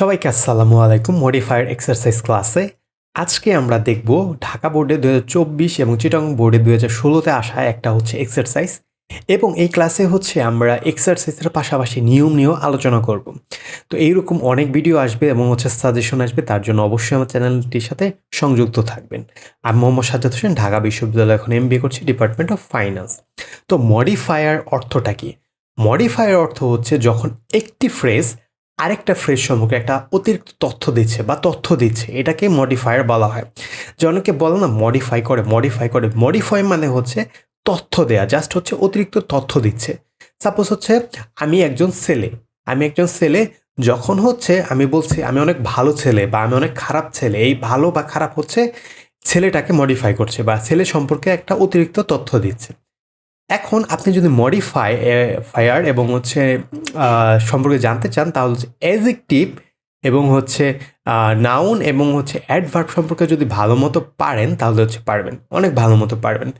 সবাইকে আসসালামু আলাইকুম মডিফায়ার এক্সারসাইজ ক্লাসে আজকে আমরা দেখব ঢাকা বোর্ডে দু হাজার চব্বিশ এবং চিটং বোর্ডে দু হাজার ষোলোতে আসা একটা হচ্ছে এক্সারসাইজ এবং এই ক্লাসে হচ্ছে আমরা এক্সারসাইজের পাশাপাশি নিয়ম নিয়েও আলোচনা করব। তো এইরকম অনেক ভিডিও আসবে এবং হচ্ছে সাজেশন আসবে, তার জন্য অবশ্যই আমার চ্যানেলটির সাথে সংযুক্ত থাকবেন। আমি মোহাম্মদ সাজ্জাদ হোসেন, ঢাকা বিশ্ববিদ্যালয় এখন এম করছি ডিপার্টমেন্ট অফ ফাইন্যান্স তো মডিফায়ার অর্থটা কি? মডিফায়ার অর্থ হচ্ছে যখন একটি ফ্রেজ আরেকটা ফ্রেজ সম্পর্কে একটা অতিরিক্ত তথ্য দিচ্ছে বা তথ্য দিচ্ছে, এটাকে মডিফায়ার বলা হয়। যে অনেকে বলে না মডিফাই করে মডিফাই করে। মডিফাই মানে হচ্ছে তথ্য দেয়া জাস্ট হচ্ছে অতিরিক্ত তথ্য দিচ্ছে। সাপোজ হচ্ছে আমি একজন ছেলে, আমি একজন ছেলে, যখন হচ্ছে আমি বলছি আমি অনেক ভালো ছেলে বা আমি অনেক খারাপ ছেলে, এই ভালো বা খারাপ হচ্ছে ছেলেটাকে মডিফাই করছে বা ছেলে সম্পর্কে একটা অতিরিক্ত তথ্য দিচ্ছে। এখন আপনি যদি মডিফাই ফায়ার এবং হচ্ছে সম্পর্কে জানতে চান, তাহলে হচ্ছে অ্যাজেকটিভ এবং হচ্ছে নাউন এবং হচ্ছে অ্যাডভার্ব সম্পর্কে যদি ভালো মতো পারেন, তাহলে হচ্ছে পারবেন, অনেক ভালো মতো পারবেন।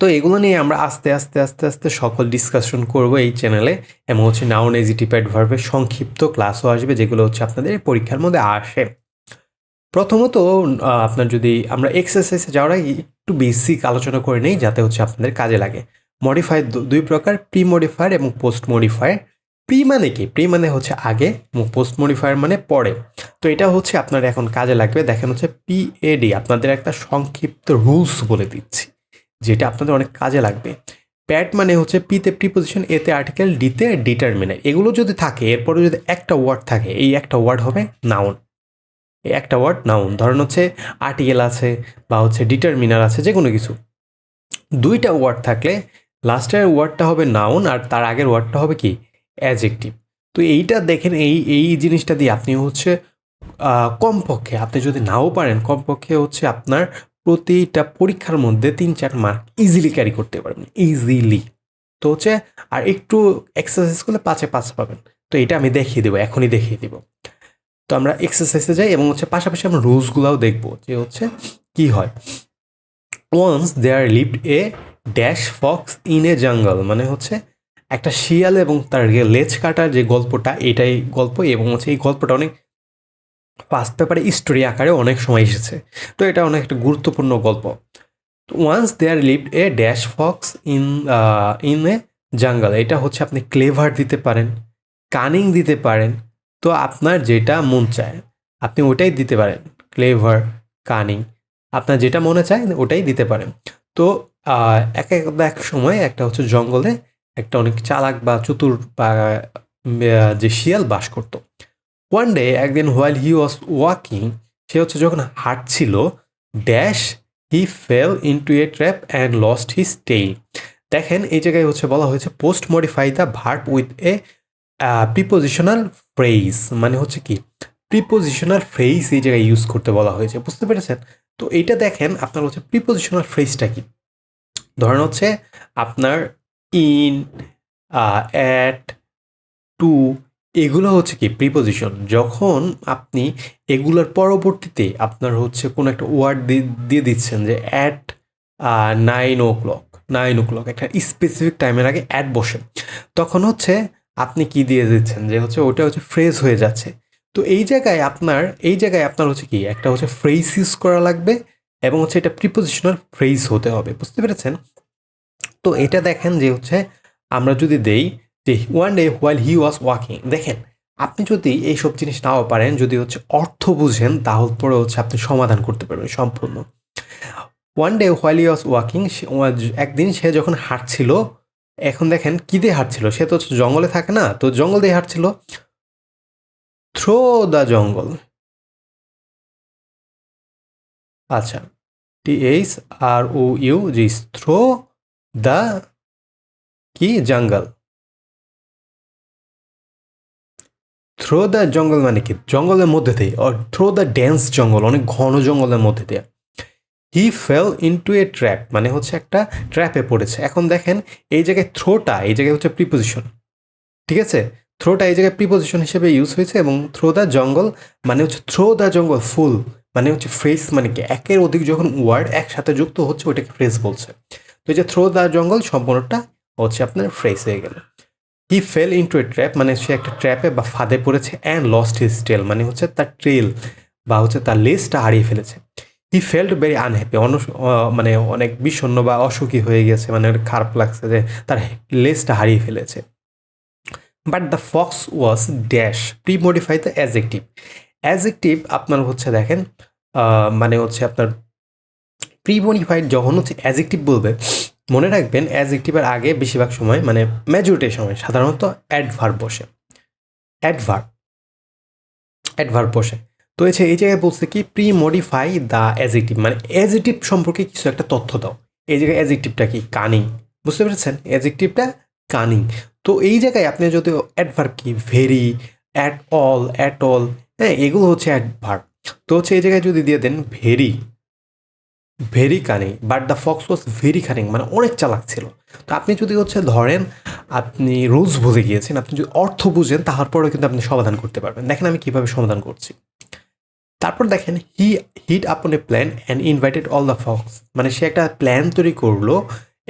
তো এগুলো নিয়ে আমরা আস্তে আস্তে আস্তে আস্তে সকল ডিসকাশন করব এই চ্যানেলে এবং হচ্ছে নাউন এজিটিভ অ্যাডভার্বের সংক্ষিপ্ত ক্লাসও আসবে, যেগুলো হচ্ছে আপনাদের পরীক্ষার মধ্যে আসে। প্রথমত আপনার যদি আমরা এক্সারসাইজে যাওয়ার আগে একটু বেসিক আলোচনা করে নেই, যাতে হচ্ছে আপনাদের কাজে লাগে। মডিফাই দুই প্রকার প্রি মডিফায়ার এবং পোস্ট মডিফায়ার প্রি মানে কি? প্রি মানে হচ্ছে আগে পোস্ট মডিফায়ার মানে পরে। তো এটা হচ্ছে আপনার এখন কাজে লাগবে। দেখেন হচ্ছে পিএডি আপনাদের একটা সংক্ষিপ্ত রুলস বলে দিচ্ছি, যেটা আপনাদের অনেক কাজে লাগবে। প্যাট মানে হচ্ছে পিতে প্রিপোজিশন এতে আর্টিকেল ডিতে ডিটারমিনার এগুলো যদি থাকে, এরপরে যদি একটা ওয়ার্ড থাকে, এই একটা ওয়ার্ড হবে নাউন একটা ওয়ার্ড নাউন ধরেন হচ্ছে আর্টিকেল আছে বা হচ্ছে ডিটারমিনার আছে যে কোনো কিছু। দুইটা ওয়ার্ড থাকলে লাস্টের ওয়ার্ডটা হবে নাউন আর তার আগের ওয়ার্ডটা হবে কি? অ্যাজেক্টিভ তো এইটা দেখেন, এই এই জিনিসটা দিয়ে আপনি হচ্ছে কমপক্ষে, আপনি যদি নাও পারেন, কমপক্ষে হচ্ছে আপনার প্রতিটা পরীক্ষার মধ্যে তিন, চার মার্ক ইজিলি ক্যারি করতে পারবেন ইজিলি তো হচ্ছে, আর একটু এক্সারসাইজ করলে পাঁচে পাঁচ পাবেন। তো এটা আমি দেখিয়ে দেবো, এখনই দেখিয়ে দিব। তো আমরা এক্সারসাইজে যাই এবং হচ্ছে পাশাপাশি আমরা রুলসগুলোও দেখব যে হচ্ছে কি হয়। Once there lived a dash fox in a jungle মানে হচ্ছে একটা শিয়াল এবং তার লেজ কাটার যে গল্পটা, এটাই গল্প এবং হচ্ছে এই গল্পটা অনেক ফার্স্ট পেপারে স্টোরি আকারে অনেক সময় এসেছে। তো এটা অনেক একটা গুরুত্বপূর্ণ গল্প। Once there lived a dash fox in in a jungle এটা হচ্ছে আপনি ক্লেভার দিতে পারেন কানিং দিতে পারেন তো আপনার যেটা মন চায়, আপনি ওটাই দিতে পারেন। ক্লেভার কানিং আপনার যেটা মনে চায় ওটাই দিতে পারেন। তো এক এক সময় একটা হচ্ছে জঙ্গলে একটা অনেক চালাক বা চতুর বা যে শিয়াল বাস করতো। ওয়ান ডে একদিন হোয়াইল হি ওয়াজ ওয়াকিং সে হচ্ছে যখন হাঁটছিল dash he fell into a trap and lost his tail দেখেন, এই জায়গায় হচ্ছে বলা হয়েছে post modify the verb with a prepositional phrase মানে হচ্ছে কি? প্রিপোজিশনাল ফ্রেজ এই জায়গায় ইউজ করতে বলা হয়েছে, বুঝতে পেরেছেন? তো এইটা দেখেন আপনার হচ্ছে প্রিপোজিশনাল ফ্রেজটা কি? ধরেন হচ্ছে আপনার ইন অ্যাট টু এগুলো হচ্ছে কি? প্রিপোজিশন যখন আপনি এগুলোর পরবর্তীতে আপনার হচ্ছে কোনো একটা ওয়ার্ড দিয়ে দিচ্ছেন যে at nine o'clock nine o'clock একটা স্পেসিফিক টাইমের আগে অ্যাড বসে, তখন হচ্ছে আপনি কি দিয়ে দিচ্ছেন? যে হচ্ছে ওটা হচ্ছে ফ্রেজ হয়ে যাচ্ছে। তো এই জায়গায় আপনার, এই জায়গায় আপনার হচ্ছে কি? একটা হচ্ছে ফ্রেজ ইউজ করা লাগবে এবং হচ্ছে এটা প্রিপোজিশনাল ফ্রেজ হতে হবে। বুঝতে পেরেছেন? তো এটা দেখেন যে হচ্ছে আমরা যদি দেই যে one day while he was walking দেখেন, আপনি যদি এইসব জিনিস নাও পারেন, যদি হচ্ছে অর্থ বুঝেন, তাহলে পরে হচ্ছে আপনি সমাধান করতে পারবেন সম্পূর্ণ। One day while he was walking একদিন সে যখন হাঁটছিল এখন দেখেন কী দিয়ে হাঁটছিল? সে তো জঙ্গলে থাকে না, তো জঙ্গল দিয়ে হাঁটছিল। থ্রো দ্য জঙ্গল আচ্ছা T H R O U G through the কি? জঙ্গল। থ্রো দ্য জঙ্গল মানে কি? জঙ্গলের মধ্যে দিয়ে থ্রো দ্য ডেন্স জঙ্গল অনেক ঘন জঙ্গলের মধ্যে দিয়ে। He fell into a trap মানে হচ্ছে একটা ট্র্যাপে পড়েছে। এখন দেখেন, এই জায়গায় থ্রোটা এই জায়গায় হচ্ছে প্রিপোজিশন ঠিক আছে? থ্রোটা এই জায়গায় প্রিপোজিশন হিসেবে ইউজ হয়েছে এবং থ্রো দ্য জঙ্গল মানে হচ্ছে থ্রো দ্য জঙ্গল ফুল মানে হচ্ছে ফ্রেজ মানে কি একের অধিক যখন ওয়ার্ড একসাথে যুক্ত হচ্ছে ওটাকে ফ্রেজ বলছে। তো এই যে থ্রো দ্য জঙ্গল সম্পূর্ণটা হচ্ছে আপনার ফ্রেজ হয়ে গেল। He fell into a trap মানে সে একটা ট্র্যাপে বা ফাঁদে পড়েছে অ্যান্ড লস্ট হিজ ট্রেল মানে হচ্ছে তার ট্রেল বা হচ্ছে তার লেজটা হারিয়ে ফেলেছে। He felt very unhappy on মানে অনেক বিষণ্ণ বা অসুখী হয়ে গেছে। মানে খারাপ লাগছে যে তার লেজটা হারিয়ে ফেলেছে। But the fox was dash pre modify the adjective adjective আপনার হচ্ছে দেখেন মানে হচ্ছে আপনার প্রি মডিফাইড যখন হচ্ছে অ্যাজেক্টিভ বলবে, মনে রাখবেন অ্যাজেক্টিভের আগে বেশিরভাগ সময় মানে মেজরিটি সময় সাধারণত অ্যাডভার্ব বসে। অ্যাডভার্ব অ্যাডভার্ব বসে। তো এসে এই জায়গায় বলছে কি প্রি মডিফাই দ্য অ্যাজেক্টিভ মানে অ্যাজেক্টিভ সম্পর্কে কিছু একটা তথ্য দাও। এই জায়গায় অ্যাজেক্টিভটা কি কানিং বুঝতে পেরেছেন? অ্যাজেক্টিভটা কানিং তো এই জায়গায় আপনি যদি অ্যাডভার্ব কি very at all at all হ্যাঁ এগুলো হচ্ছে অ্যাডভার্ব তো হচ্ছে এই জায়গায় যদি দিয়ে দেন very very cunning but the fox was very cunning মানে অনেক চালাক ছিল। তো আপনি যদি হচ্ছে ধরেন, আপনি রুলস ভুলে গিয়েছেন, আপনি যদি অর্থ বুঝেন, তারপরেও কিন্তু আপনি সমাধান করতে পারবেন। দেখেন আমি কীভাবে সমাধান করছি। তারপর দেখেন he hit upon a plan and invited all the fox মানে সে একটা প্ল্যান তৈরি করল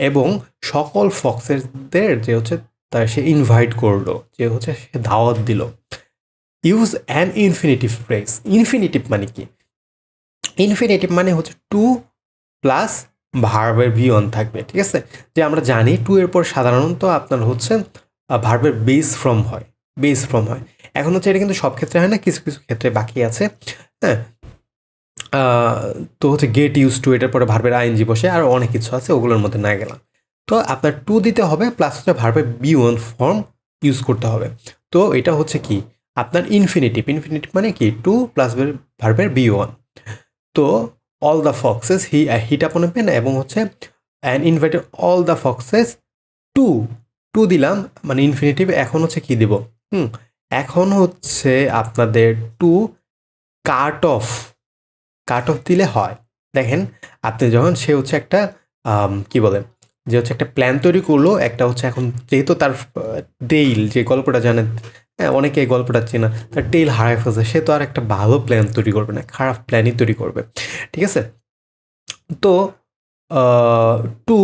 এবং সকল ফক্সেরদের যে হচ্ছে তার সে ইনভাইট করল, যে হচ্ছে সে দাওয়াত দিল। Use an infinitive phrase infinitive মানে কি? ইনফিনিটিভ মানে হচ্ছে টু প্লাস ভার্বের ভি অন থাকবে, ঠিক আছে? যে আমরা জানি টু এর পর সাধারণত আপনার হচ্ছে ভার্বের বেস ফ্রম হয় বেস ফ্রম হয়। এখন হচ্ছে এটা কিন্তু সব ক্ষেত্রে হয় না, কিছু কিছু ক্ষেত্রে বাকি আছে হ্যাঁ? তো হচ্ছে গেট ইউজ টু এটার পরে ভার্বের আইনজি বসে, আর অনেক কিছু আছে, ওগুলোর মধ্যে না গেলাম। তো আপনার টু দিতে হবে প্লাস হচ্ছে ভার্বের বি ওয়ান ফর্ম ইউজ করতে হবে। তো এটা হচ্ছে কি, আপনার ইনফিনিটিভ ইনফিনিটিভ মানে কি টু প্লাস ভার্বের বি ওয়ান তো all the foxes he hit upon a pen এবং হচ্ছে and invited all the foxes to to দিলাম মানে ইনফিনিটিভ এখন হচ্ছে কি দিব? হুম এখন হচ্ছে আপনাদের to cut off cut off দিলে হয়। দেখেন, আপনি যখন সে হচ্ছে একটা কি বলে, যে হচ্ছে একটা প্ল্যান তৈরি করল, একটা হচ্ছে এখন যেহেতু তার ডেইল যে গল্পটা জানেন হ্যাঁ অনেকে এই গল্পটা চেনা, তার টেইল হারায় ফেলছে, সে তো আর একটা ভালো প্ল্যান তৈরি করবে না, খারাপ প্ল্যানই তৈরি করবে। ঠিক আছে? তো টু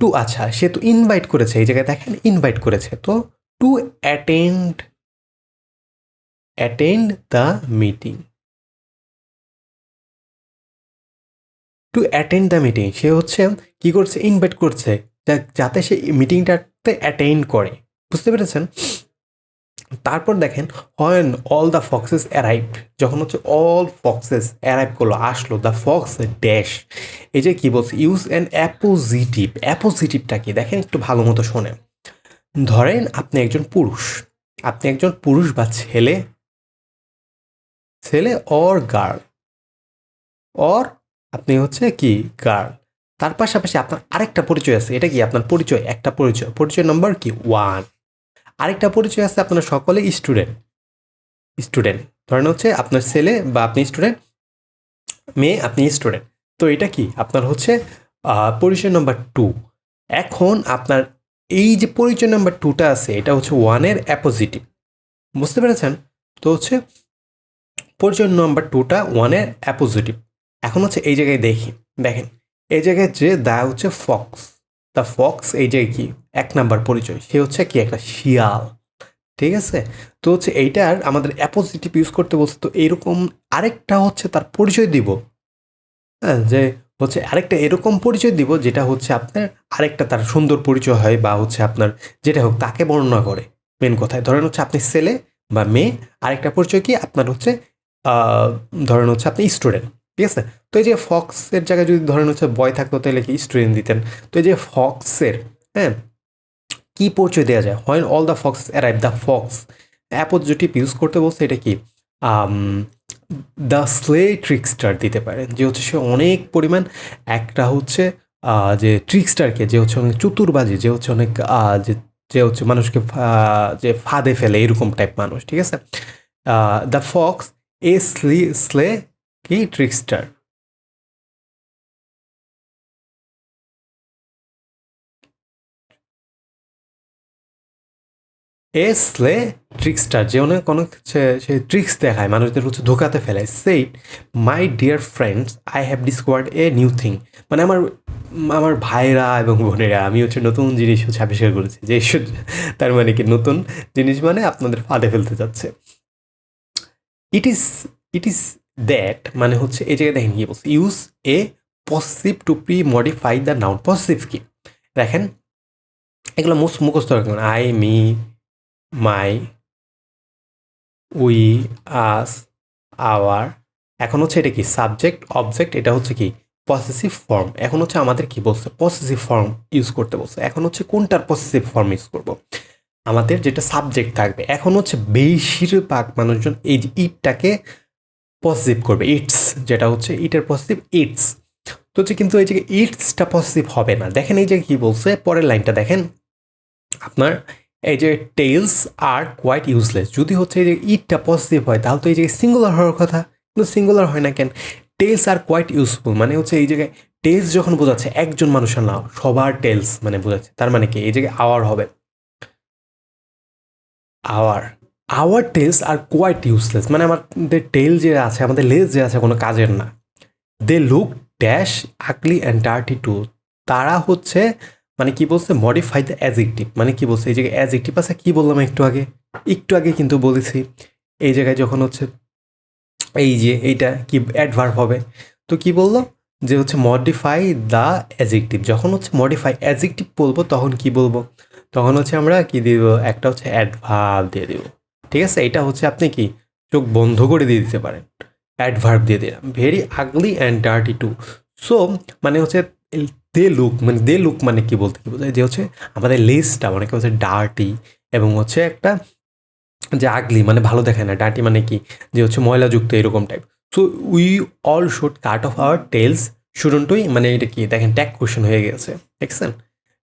টু আচ্ছা সে তো ইনভাইট করেছে, এই জায়গায় দেখেন ইনভাইট করেছে, তো to attend attend the meeting to attend the meeting সে হচ্ছে কি করছে ইনভাইট করছে যাতে সে মিটিংটাতে অ্যাটেন্ড করে। বুঝতে পেরেছেন? তারপর দেখেন when all the foxes arrive যখন হচ্ছে অল ফক্সেস অ্যারাইভ করল, আসলো দ্য ফক্স ড্যাশ এই যে কি বলছে ইউজ অ্যান অ্যাপোজিটিভ অ্যাপোজিটিভটা কি? দেখেন একটু ভালো মতো শোনেন। ধরেন আপনি একজন পুরুষ। আপনি একজন পুরুষ বা ছেলে। ছেলে অর গার্ল অর আপনি হচ্ছে কি? গার্ল তার পাশাপাশি আপনার আরেকটা পরিচয় আছে। এটা কি? আপনার পরিচয়, একটা পরিচয়। পরিচয় নম্বর কি? ওয়ান আরেকটা পরিচয় আছে আপনারা সকলে স্টুডেন্ট স্টুডেন্ট ধরেন হচ্ছে আপনার ছেলে বা আপনি স্টুডেন্ট মেয়ে, আপনি স্টুডেন্ট তো এটা কি? আপনার হচ্ছে পরিচয় নম্বর টু এখন আপনার এই যে পরিচয় নাম্বার টুটা আছে, এটা হচ্ছে ওয়ানের অ্যাপোজিটিভ বুঝতে পেরেছেন? তো হচ্ছে পরিচয় নাম্বার টুটা ওয়ানের অ্যাপোজিটিভ এখন হচ্ছে এই জায়গায় দেখি, দেখেন, এই জায়গায় যে দা হচ্ছে ফক্স দ্য ফক্স এই জায়গায় কি? এক নাম্বার পরিচয়, সে হচ্ছে কি? একটা শিয়াল। ঠিক আছে? তো হচ্ছে এইটার আমাদের অ্যাপোজিটিভ ইউজ করতে বলছে, তো এরকম আরেকটা হচ্ছে তার পরিচয় দিব। হ্যাঁ যে হচ্ছে আরেকটা এরকম পরিচয় দিব যেটা হচ্ছে আপনার আরেকটা তার সুন্দর পরিচয় হয় বা হচ্ছে আপনার যেটা হোক তাকে বর্ণনা করে। মেন কথায় ধরেন হচ্ছে আপনি ছেলে বা মেয়ে, আরেকটা পরিচয় কি আপনার হচ্ছে ধরেন হচ্ছে আপনি স্টুডেন্ট ঠিক আছে? তো এই যে ফক্সের জায়গায় যদি ধরেন হচ্ছে বয় থাকতো তাহলে কি স্টুডেন্ট দিতেন? তো এই যে ফক্সের হ্যাঁ কি পরিচয় দেওয়া যায়? হয় all the fox arrive the fox appositive use করতে বলছে এটা কি? দ্য স্লে ট্রিক্সটার দিতে পারেন, যে হচ্ছে সে অনেক পরিমাণ, একটা হচ্ছে যে ট্রিক্সটারকে, যে হচ্ছে অনেক চতুরবাজি, যে হচ্ছে অনেক যে যে হচ্ছে মানুষকে যে ফাঁদে ফেলে, এরকম টাইপ মানুষ, ঠিক আছে? The fox a sly, sly কি ট্রিক্সটার? এ স্লে ট্রিক্সটার যে অনেক অনেক সে- ট্রিক্স দেখায়, মানুষদের হচ্ছে ধোকাতে ফেলায়। Said my dear friends I have discovered a new thing মানে আমার আমার ভাইরা এবং বোনেরা, আমি হচ্ছে নতুন জিনিস হচ্ছে আবিষ্কার করেছি, যে তার মানে কি নতুন জিনিস মানে আপনাদের ফাঁদে ফেলতে যাচ্ছে। It is it is that মানে হচ্ছে এই জায়গায় দেখেন কি বলছে use a possessive to pre modify the noun possessive কি? দেখেন, এগুলো মুস মুখস্থ রাখবেন I me my we us our এখন হচ্ছে এটা কি? সাবজেক্ট অবজেক্ট এটা হচ্ছে কি? পসেসিভ ফর্ম এখন হচ্ছে আমাদের কি বলছে? পসেসিভ ফর্ম ইউজ করতে বলছে। এখন হচ্ছে কোনটার পসেসিভ ফর্ম ইউজ করব? আমাদের যেটা সাবজেক্ট থাকবে। এখন হচ্ছে বেশিরভাগ মানুষজন এই যে ইটটাকে পজিটিভ করবে। ইটস যেটা হচ্ছে ইটের পজিটিভ ইটস তো হচ্ছে কিন্তু এই যে ইটসটা পজিটিভ হবে না। দেখেন এই যে কি বলছে? পরের লাইনটা দেখেন। আপনার এই যে টেলস আর কোয়াইট ইউজলেস যদি হচ্ছে এই যে ইটটা পজিটিভ হয়, তাহলে তো এই যে সিঙ্গুলার হওয়ার কথা, কিন্তু সিঙ্গুলার হয় না কেন? টেলস আর কোয়াইট ইউজফুল মানে হচ্ছে এই জায়গায় টেলস যখন বোঝাচ্ছে, একজন মানুষের না সবার টেলস মানে বোঝাচ্ছে। তার মানে কি? এই জায়গায় আওয়ার হবে। Our our tails are quite useless মানে আমাদের টেল যে আছে, আমাদের লেজ যে আছে, কোনো কাজের না। They look dash ugly and dirty too তারা হচ্ছে মানে কি বলছে? মডিফাই দ্য অ্যাজেক্টিভ মানে কি বলছে? এই জায়গায় অ্যাজেক্টিভ আছে, কী বললাম একটু আগে? একটু আগে কিন্তু বলেছি। এই জায়গায় যখন হচ্ছে এই যে এইটা কি অ্যাডভার্ব হবে? তো কি বলল? যে হচ্ছে মডিফাই দ্য অ্যাজেক্টিভ যখন হচ্ছে মডিফাই অ্যাজেক্টিভ বলব, তখন কি বলব? তখন হচ্ছে আমরা কি দিব? একটা হচ্ছে অ্যাডভার্ব দিয়ে দিব। ঠিক আছে? এটা হচ্ছে আপনি কি চোখ বন্ধ করে দিয়ে দিতে পারেন। অ্যাডভার্ব দিয়ে দিলাম। Very ugly and dirty too so মানে হচ্ছে দে লুক মানে দে লুক মানে কি বলতে কি বোঝায়? যে হচ্ছে আমাদের লেসটা অনেকে হচ্ছে ডার্টি এবং হচ্ছে একটা যে আগলি মানে ভালো দেখায় না। ডার্টি মানে কি? যে হচ্ছে ময়লাযুক্ত এরকম type so we all should cut off our tails শুডন্টই মানে এটা কি? দেখেন ট্যাগ কোশ্চেন হয়ে গেছে। দেখছেন?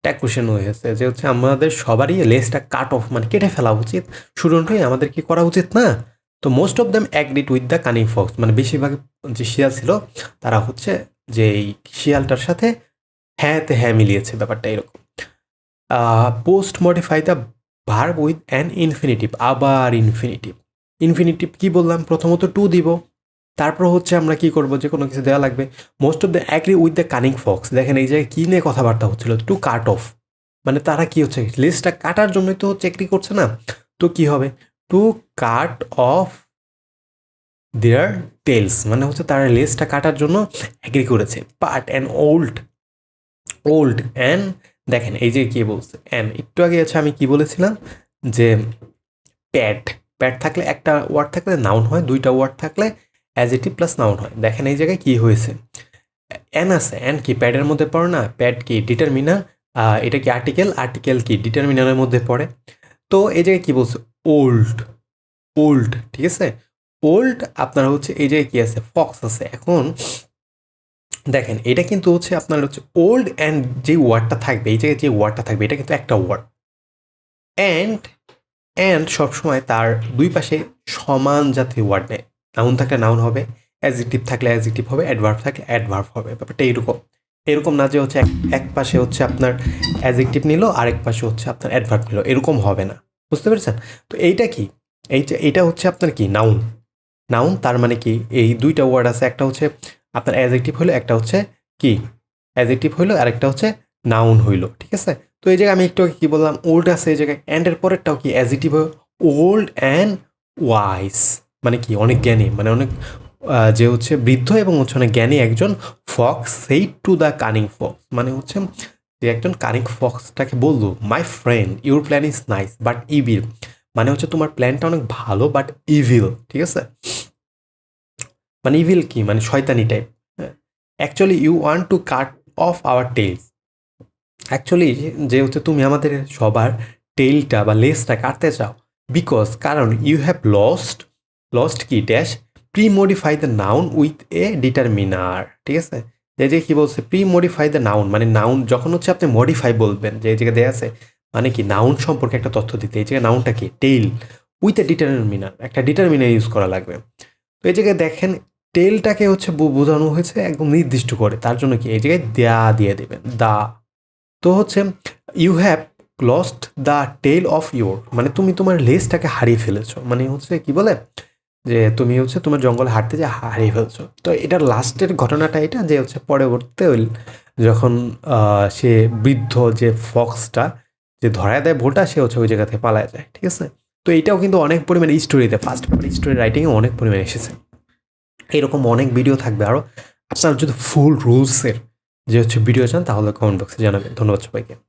ট্যাগ কোশ্চেন হয়ে গেছে যে হচ্ছে আমাদের সবারই লেসটা কাট অফ মানে কেটে ফেলা উচিত। শুডন্টই আমাদের কি করা উচিত না? তো most of them agreed with the cunning fox মানে বেশিরভাগ যে শিয়াল ছিল, তারা হচ্ছে যে এই শিয়ালটার সাথে হ্যাঁতে হ্যাঁ মিলিয়েছে ব্যাপারটা এরকম। Post modify the verb with an infinitive আবার ইনফিনিটিভ ইনফিনিটিভ কি বললাম? প্রথমত টু দিব, তারপর হচ্ছে আমরা কি করব? যে কোনো কিছু দেওয়া লাগবে। Most of the agree with the cunning fox দেখেন এই জায়গায় কী নিয়ে কথাবার্তা হচ্ছিল? টু কাট অফ মানে তারা কি হচ্ছে? লিস্টটা কাটার জন্যই তো হচ্ছে এগ্রি করছে না। তো কি হবে? To cut off their tails মানে হচ্ছে তারা লেসটা কাটার জন্য অ্যাগ্রি করেছে। But an old old an দেখেন এই যে কি বলছে অ্যান একটু আগে আছে আমি কি বলেছিলাম যে প্যাড প্যাড থাকলে একটা ওয়ার্ড থাকলে নাউন হয়, দুইটা ওয়ার্ড থাকলে অ্যাজেটিভ প্লাস নাউন হয়। দেখেন এই জায়গায় কী হয়েছে? অ্যান আছে অ্যান কি প্যাডের মধ্যে পড়ে না প্যাড কি ডিটারমিনার এটা কি আর্টিকেল আর্টিকেল কি ডিটারমিনারের মধ্যে পড়ে? তো এই জায়গায় কী বলছে? ওল্ড ওল্ড ঠিক আছে? ওল্ড আপনার হচ্ছে এই জায়গায় কী আছে? ফক্স আছে। এখন দেখেন, এটা কিন্তু হচ্ছে আপনার হচ্ছে ওল্ড অ্যান্ড যে ওয়ার্ডটা থাকবে, এই জায়গায় যে ওয়ার্ডটা থাকবে, এটা কিন্তু একটা ওয়ার্ড অ্যান্ড অ্যান্ড সবসময় তার দুই পাশে সমান জাতীয় ওয়ার্ড নেয়। নাউন থাকলে নাউন হবে অ্যাজেক্টিভ থাকলে অ্যাজেক্টিভ হবে অ্যাডভার্ভ থাকলে অ্যাডভার্ভ হবে, ব্যাপারটা এরকম। এরকম না যে হচ্ছে এক পাশে হচ্ছে আপনার অ্যাজেক্টিভ নিল, আরেক পাশে হচ্ছে আপনার অ্যাডভার্ভ নিল, এরকম হবে না। বুঝতে পেরেছেন? তো এইটা কি? এইটা হচ্ছে আপনার কি? নাউন নাউন তার মানে কি? এই দুইটা ওয়ার্ড আছে, একটা হচ্ছে আপনার অ্যাজেক্টিভ হলো একটা হচ্ছে কি? অ্যাজেক্টিভ হইল আরেকটা হচ্ছে নাউন হইল, ঠিক আছে? তো এই জায়গায় আমি একটু কি বললাম ওল্ড আছে, এই জায়গায় অ্যান্ডের পরেরটাও কি? অ্যাজেক্টিভ ওল্ড অ্যান্ড ওয়াইস মানে কি? অনেক জ্ঞানী মানে অনেক যে হচ্ছে বৃদ্ধ এবং হচ্ছে অনেক জ্ঞানী একজন ফক্স সেই টু দ্য কানিং ফক্স মানে হচ্ছে যে একজন কানিং ফক্সটাকে বলল my friend your plan is nice but evil মানে হচ্ছে তোমার প্ল্যানটা অনেক ভালো বাট ইভিল ঠিক আছে? মানে ইভিল কি? মানে শয়তানি type actually you want to cut off our tails actually যে হচ্ছে তুমি আমাদের সবার টেলটা বা লেসটা কাটতে চাও বিকজ কারণ ইউ হ্যাভ লস্ট লস্ট কি? Dash pre modify the noun with a determiner ঠিক আছে? যে যে কী বলছে? প্রি মডিফাই দ্য নাউন মানে নাউন যখন হচ্ছে আপনি মডিফাই বলবেন, যে এই জায়গায় দেয়া আছে মানে কি? নাউন সম্পর্কে একটা তথ্য দিতে। এই জায়গায় নাউনটা কি? টেল উইথ এ ডিটারমিনার একটা ডিটারমিনার ইউজ করা লাগবে। তো এই জায়গায় দেখেন টেলটাকে হচ্ছে বোঝানো হয়েছে একদম নির্দিষ্ট করে। তার জন্য কি? এই জায়গায় দেয়া দিয়ে দেবেন। দা তো হচ্ছে, you have lost the tail of your মানে তুমি তোমার লেজটাকে হারিয়ে ফেলেছো। মানে হচ্ছে কি বলে? যে তুমি হচ্ছে তোমার জঙ্গলে হাঁটতে যে হারিয়ে ফেলছো। তো এটার লাস্টের ঘটনাটা এটা যে হচ্ছে পরবর্তীতে ওই যখন সে বৃদ্ধ যে ফক্সটা যে ধরায় দেয় ভোলটা, সে হচ্ছে ওই জায়গা থেকে পালায় যায়। ঠিক আছে? তো এটাও কিন্তু অনেক পরিমাণে স্টোরিতে ফার্স্ট পেপার স্টোরি রাইটিংয়ে অনেক পরিমাণে এসেছে। এরকম অনেক ভিডিও থাকবে আরও আপনার যদি ফুল রুলসের যে হচ্ছে ভিডিও চান, তাহলে কমেন্ট বক্সে জানাবেন। ধন্যবাদ সবাইকে।